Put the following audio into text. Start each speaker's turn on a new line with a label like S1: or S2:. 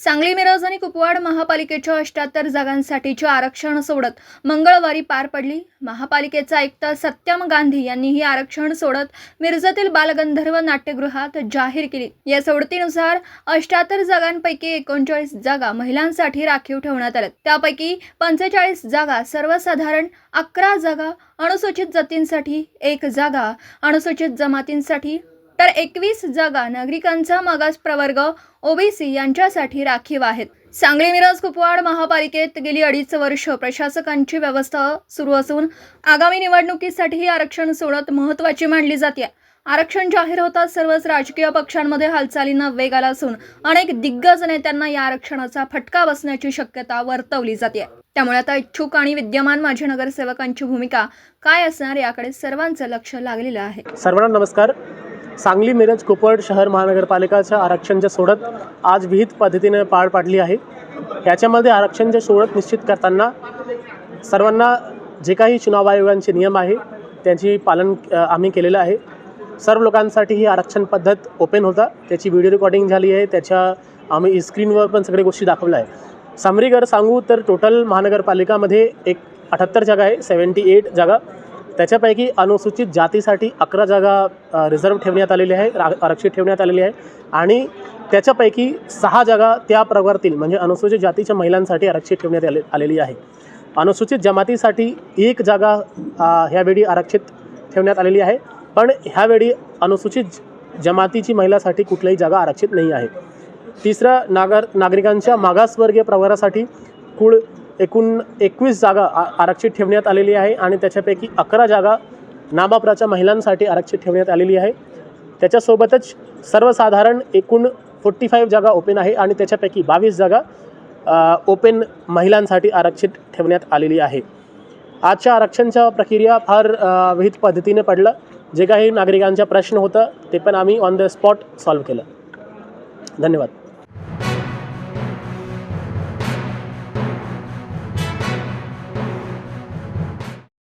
S1: सांगली मिरज आणि कुपवाड महापालिकेच्या अष्ट्याहत्तर जागांसाठीच्या आरक्षण सोडत मंगळवारी पार पडली. महापालिकेचा आयुक्त सत्यम गांधी यांनी ही आरक्षण सोडत मिरजेतील बालगंधर्व नाट्यगृहात जाहीर केली. या सोडतीनुसार अष्ट्याहत्तर जागांपैकी एकोणचाळीस जागा महिलांसाठी राखीव ठेवण्यात आल्या त्यापैकी पंचेचाळीस जागा सर्वसाधारण अकरा जागा अनुसूचित जातींसाठी एक जागा अनुसूचित जमातींसाठी तर एकवीस जागा नागरिकांचा मागास प्रवर्ग ओबीसी यांच्यासाठी राखीव आहेत. सांगली मिरज कुपवाड महापालिकेत गेली अडीच वर्ष प्रशासकांची व्यवस्था सुरू असून आगामी निवडणुकीसाठी ही आरक्षण सोडत महत्त्वाची मानली जाते. आरक्षण जाहीर होताच सर्वच राजकीय पक्षांमध्ये हालचालींना वेग आला असून अनेक दिग्गज नेत्यांना या आरक्षणाचा फटका बसण्याची शक्यता वर्तवली जाते. त्यामुळे आता इच्छुक आणि विद्यमान माजी नगरसेवकांची भूमिका काय असणार याकडे सर्वांचं लक्ष लागलेलं आहे.
S2: सर्वांना नमस्कार. सांगली मिरज कुपवाड शहर महानगरपालिकाच्या आरक्षणच्या सोडत आज विहित पद्धतीने पार पाडली आहे. याच्यामध्ये आरक्षणच्या सोडत निश्चित करताना सर्वांना जे काही चुनाव आयोगांचे नियम आहे त्यांची पालन आम्ही केलेलं आहे. सर्व लोकांसाठी ही आरक्षण पद्धत ओपन होता. त्याची व्हिडिओ रेकॉर्डिंग झाली आहे. त्याच्या आम्ही स्क्रीनवर पण सगळ्या गोष्टी दाखवल्या आहे समरीगर सांगू तर टोटल महानगरपालिकामध्ये एक अठ्ठ्याहत्तर जागा आहे सेवन्टी एट जागा. त्याच्यापैकी अनुसूचित जातीसाठी अकरा जागा रिझर्व ठेवण्यात आलेली आहे रा आरक्षित ठेवण्यात आलेली आहे. आणि त्याच्यापैकी सहा जागा त्या प्रवर्गातील म्हणजे अनुसूचित जातीच्या महिलांसाठी आरक्षित ठेवण्यात आले आलेली आहे. अनुसूचित जमातीसाठी एक जागा ह्यावेळी आरक्षित ठेवण्यात आलेली आहे. पण ह्यावेळी अनुसूचित जमातीची महिलासाठी कुठल्याही जागा आरक्षित नाही आहे. तिसरं नागर नागरिकांच्या मागासवर्गीय प्रवारासाठी कुळ एकूण एकवीस जागा आ आरक्षित ठेवण्यात आलेली आहे आणि त्याच्यापैकी अकरा जागा नाबाप्राच्या महिलांसाठी आरक्षित ठेवण्यात आलेली आहे. त्याच्यासोबतच सर्वसाधारण एकूण फोर्टी फाईव्ह जागा ओपन आहे आणि त्याच्यापैकी बावीस जागा ओपन महिलांसाठी आरक्षित ठेवण्यात आलेली आहे. आजच्या आरक्षणच्या प्रक्रिया फार विहित पद्धतीने पडलं. जे काही नागरिकांचा प्रश्न होता ते पण आम्ही ऑन द स्पॉट सॉल्व्ह केलं. धन्यवाद.